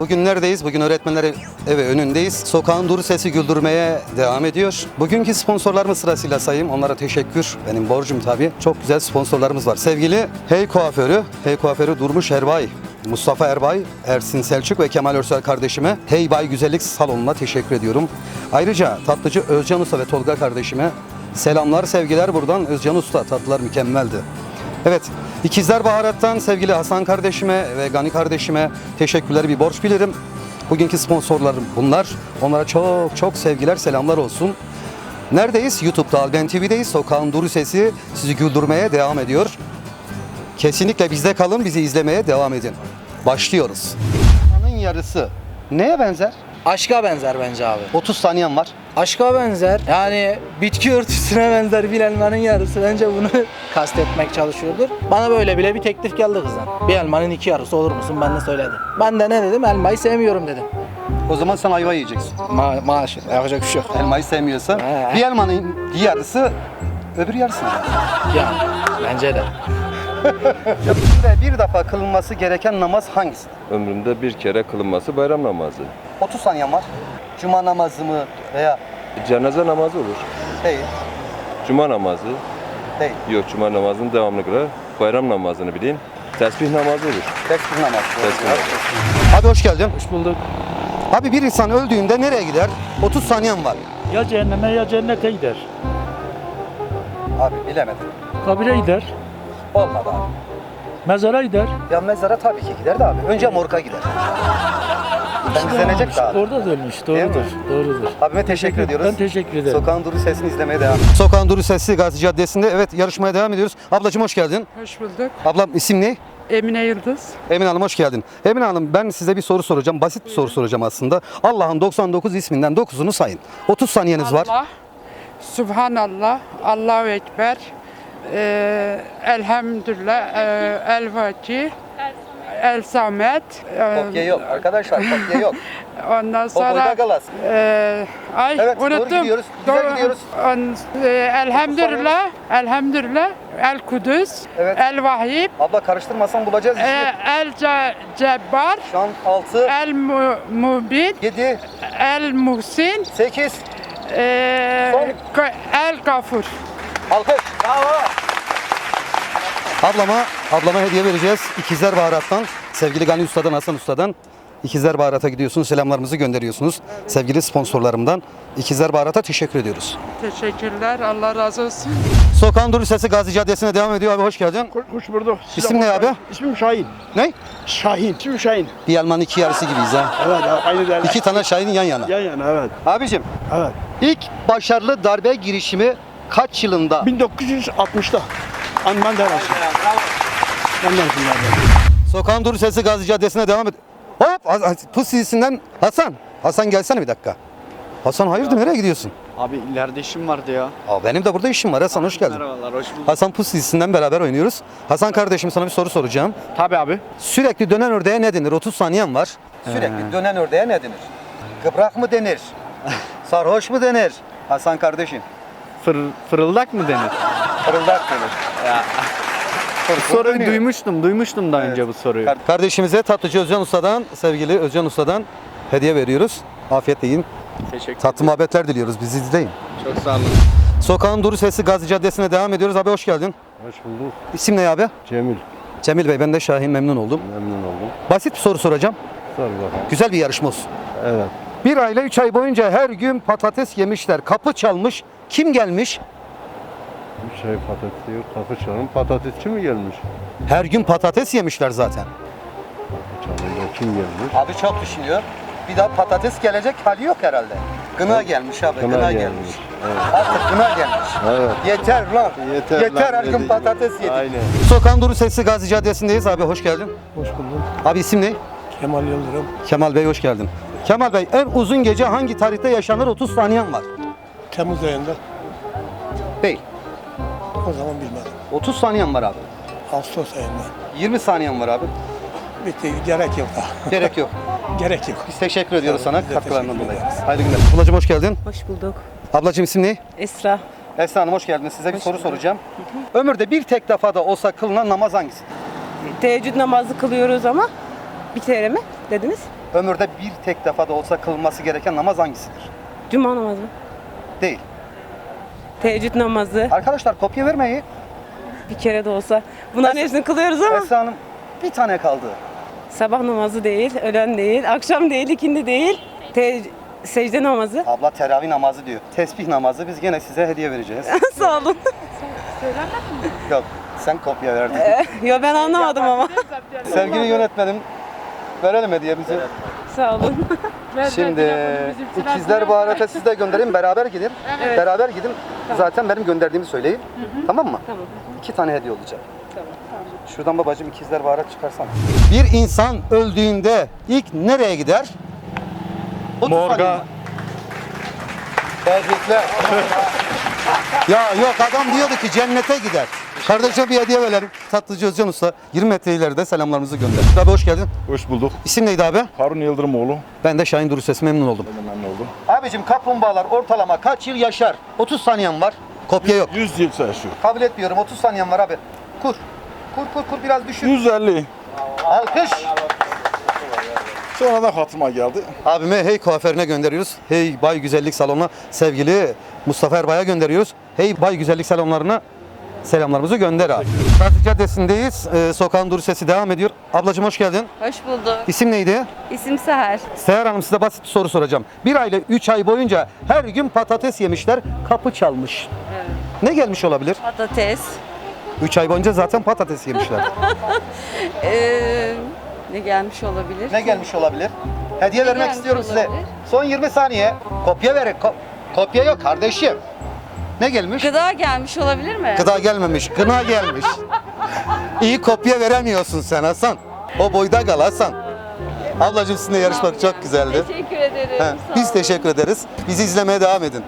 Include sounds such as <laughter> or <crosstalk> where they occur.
Bugün neredeyiz? Bugün öğretmenler evi önündeyiz. Sokağın duru sesi güldürmeye devam ediyor. Bugünkü sponsorlarımız sırasıyla sayayım. Onlara teşekkür. Benim borcum tabii. Çok güzel sponsorlarımız var. Sevgili Hey Kuaförü, Hey Kuaförü Durmuş Erbay, Mustafa Erbay, Ersin Selçuk ve Kemal Örsel kardeşime Hey Bay Güzellik Salonu'na teşekkür ediyorum. Ayrıca tatlıcı Özcan Usta ve Tolga kardeşime selamlar, sevgiler buradan. Özcan Usta tatlılar mükemmeldi. Evet, İkizler Baharat'tan sevgili Hasan kardeşime ve Gani kardeşime teşekkürleri bir borç bilirim. Bugünkü sponsorlarım bunlar. Onlara çok çok sevgiler, selamlar olsun. Neredeyiz? YouTube'da Alben TV'deyiz. Sokağın duru sesi sizi güldürmeye devam ediyor. Kesinlikle bizde kalın, bizi izlemeye devam edin. Başlıyoruz. Yarısı neye benzer? Aşka benzer bence abi. 30 saniyen var. Aşka benzer. Yani bitki örtüsüne <laughs> benzer bir elmanın yarısı. Bence bunu <laughs> kastetmek çalışıyordur. Bana böyle bile bir teklif geldi kızdan. Bir elmanın iki yarısı olur musun? Ben de söyledim. Ben de ne dedim? Elmayı sevmiyorum dedim. O zaman sen ayva yiyeceksin. Ma maaş. Yapacak bir şey yok. Elmayı sevmiyorsan. He. Bir elmanın yarısı öbür yarısı. Yani bence de. <laughs> Ömründe bir defa kılınması gereken namaz hangisi? Ömrümde bir kere kılınması bayram namazı. 30 saniyen var. Cuma namazı mı veya Cenaze namazı olur. değil, Cuma namazı. değil. Yok cuma namazını devamlı kılar. Bayram namazını bileyim. Tesbih namazı olur. Tesbih namazı. Tesbih namazı. Abi hoş geldin. Hoş bulduk. Abi bir insan öldüğünde nereye gider? 30 saniyen var. Ya cehenneme ya cennete gider. Abi bilemedim. Kabire gider. Olmadı abi. Mezara gider. Ya mezara tabii ki gider de abi. Önce morga gider. Temizlenecek abi. Orada da ölmüş. Doğrudur. Doğrudur. Abime teşekkür ediyoruz. Ben teşekkür ederim. Sokağın Duru Sesi'ni izlemeye devam. Sokağın Duru Sesi Gazi Caddesi'nde evet yarışmaya devam ediyoruz. Ablacığım hoş geldin. Hoş bulduk. Ablam isim ne? Emine Yıldız. Emine Hanım hoş geldin. Emine Hanım ben size bir soru soracağım. Basit bir soru soracağım aslında. Allah'ın 99 isminden 9'unu sayın. 30 saniyeniz var. Allah, Subhanallah, Allahu Ekber, eee, Elhamdülillah, eee, El Vaki, El Samet. eee, Kopya yok arkadaşlar kopya yok. <laughs> Ondan sonra boyda galas. eee, ay Evet, doğru unuttum. gidiyoruz, güzel Doğru. gidiyoruz. On- eee, elhamdülillah, Elhamdülillah, El Kudüs, Evet. El Vahib, Abla karıştırmasan bulacağız işi. eee, El Ce- Cebbar, Şu an 6, El Mu- Mubin, 7, El Muhsin, 8. eee, Son. Ka- El Gafur. Alkış. Bravo. Ablama, ablama hediye vereceğiz. İkizler Baharat'tan. Sevgili Gani Usta'dan, Hasan Usta'dan. İkizler Baharat'a gidiyorsunuz, selamlarımızı gönderiyorsunuz. Sevgili sponsorlarımdan İkizler Baharat'a teşekkür ediyoruz. Teşekkürler. Allah razı olsun. Sokağın Duru Sesi Gazi Caddesi'ne devam ediyor abi hoş geldin. Hoş bulduk. İsim ne abi? İsmim Şahin. Ne? Şahin. İsmim Şahin. Bir elmanın iki yarısı gibiyiz ha. Evet aynı değerli. İki tane şahin yan yana. Yan yana evet. Abicim Evet. ilk başarılı darbe girişimi kaç yılında? 1960'ta. Anman derası. Ben de Sokağın Duru Sesi Gazi Caddesi'ne devam ediyor. Hop pus dizisinden Hasan. Hasan gelsene bir dakika. Hasan hayırdır nereye gidiyorsun? Abi ileride işim vardı ya. Aa, benim de burada işim var Hasan hoş geldin. Merhabalar, hoş bulduk. Hasan Pus dizisinden beraber oynuyoruz. Hasan kardeşim sana bir soru soracağım. Tabii abi. Sürekli dönen ördeğe ne denir? 30 saniyen var. Sürekli dönen ördeğe ne denir? Kıbrak mı denir? <laughs> Sarhoş mu denir? Hasan kardeşim. Fır, fırıldak mı denir? Fırıldak denir. Ya. Soruyu duymuştum, duymuştum daha önce bu soruyu. Kardeşimize tatlıcı Özcan Usta'dan, sevgili Özcan Usta'dan hediye veriyoruz. Afiyetle yiyin. Teşekkür Tatlı muhabbetler diliyoruz. Bizi izleyin. Çok sağ olun. Sokağın Duru Sesi Gazi Caddesi'ne devam ediyoruz. Abi hoş geldin. Hoş bulduk. İsim ne abi? Cemil. Cemil Bey ben de Şahin memnun oldum. Memnun oldum. Basit bir soru soracağım. Sor bakalım. Güzel bir yarışma olsun. Evet. Bir aile 3 ay boyunca her gün patates yemişler. Kapı çalmış. Kim gelmiş? Bir şey patates yok. Kapı çalın. Patatesçi mi gelmiş? Her gün patates yemişler zaten. Çalınca kim gelmiş? Abi çok düşünüyor. Bir daha patates gelecek hali yok herhalde. Gına gelmiş abi, gına, Kına gelmiş. gelmiş. Evet. Artık gına gelmiş. Evet. Yeter lan. Yeter, Yeter lan her gün dedi. patates yedik. Aynen. Sokağın Duru Sesi Gazi Caddesi'ndeyiz abi hoş geldin. Hoş bulduk. Abi isim ne? Kemal Yıldırım. Kemal Bey hoş geldin. Kemal Bey en uzun gece hangi tarihte yaşanır 30 saniyen var. Temmuz ayında. Değil. O zaman bilmedim. 30 saniyen var abi. Ağustos ayında. 20 saniyen var abi. Bitti. Gerek yok daha. Gerek yok. <laughs> Gerek yok. Biz teşekkür ediyoruz sana biz de katkılarından teşekkür dolayı. ederiz. Hayırlı günler. Ablacığım hoş geldin. Hoş bulduk. Ablacığım isim ne? Esra. Esra Hanım hoş geldiniz. Size bir soru soracağım. Ömürde bir tek defa da olsa kılınan namaz hangisi? Teheccüd namazı kılıyoruz ama bir kere mi dediniz? ömürde bir tek defa da olsa kılınması gereken namaz hangisidir? Cuma namazı, Değil. teheccüd namazı Arkadaşlar kopya vermeyi. bir kere de olsa. Bunların hepsini kılıyoruz ama Esra Hanım bir tane kaldı. sabah namazı değil, öğlen değil, akşam değil, ikindi değil. Te secde namazı. Abla teravih namazı diyor. Tesbih namazı biz gene size hediye vereceğiz. <laughs> Sağ olun. <laughs> Yok sen kopya verdin. Yo ben anlamadım ama. Sevgili yönetmenim verelim hediyemizi. Sağ olun. <laughs> Şimdi ikizler baharete siz de göndereyim beraber gidin. Beraber gidin. Zaten benim gönderdiğimi söyleyin. Tamam mı? Tamam. İki tane hediye olacak. Şuradan babacığım ikizler baharat çıkarsana. Bir insan öldüğünde ilk nereye gider? Morga. Tebrikler. <laughs> ya yok adam diyordu ki cennete gider. Kardeşe bir hediye verelim. Tatlıcı Özcan Usta 20 metre ileride selamlarımızı gönder. Abi hoş geldin. Hoş bulduk. İsim neydi abi? Harun Yıldırımoğlu. Ben de Şahin Duru Ses memnun oldum. Ben memnun oldum. Abicim kaplumbağalar ortalama kaç yıl yaşar? 30 saniyem var. Kopya yok. 100 yıl yaşıyor. Kabul etmiyorum. 30 saniyem var abi. Kur. Kur kur kur biraz düşün. 150. Alkış. Sonradan hatıma geldi. Abime Hey Kuaförü'ne gönderiyoruz. Hey Bay Güzellik Salonu'na sevgili Mustafa Erbay'a gönderiyoruz. Hey Bay Güzellik Salonlarına selamlarımızı gönder abi. Gazi Caddesi'ndeyiz. Ee, sokağın duru sesi devam ediyor. Ablacığım hoş geldin. Hoş bulduk. İsim neydi? İsim Seher. Seher Hanım size basit bir soru soracağım. Bir aile 3 ay boyunca her gün patates yemişler, kapı çalmış. Ne gelmiş olabilir? Patates. 3 ay boyunca zaten patates yemişler. <laughs> Ee, ne gelmiş olabilir? ne gelmiş olabilir? Hediye vermek gelmiş istiyorum size. olabilir? Son 20 saniye. Kopya verin. Ko- kopya yok kardeşim. Ne gelmiş? Gıda gelmiş olabilir mi? Gıda gelmemiş, gına gelmiş. İyi kopya veremiyorsun sen Hasan. O boyda kal Hasan. Ablacığım sizinle yarışmak çok güzeldi. Teşekkür ederim. He, Sağ Biz olun. teşekkür ederiz. Bizi izlemeye devam edin.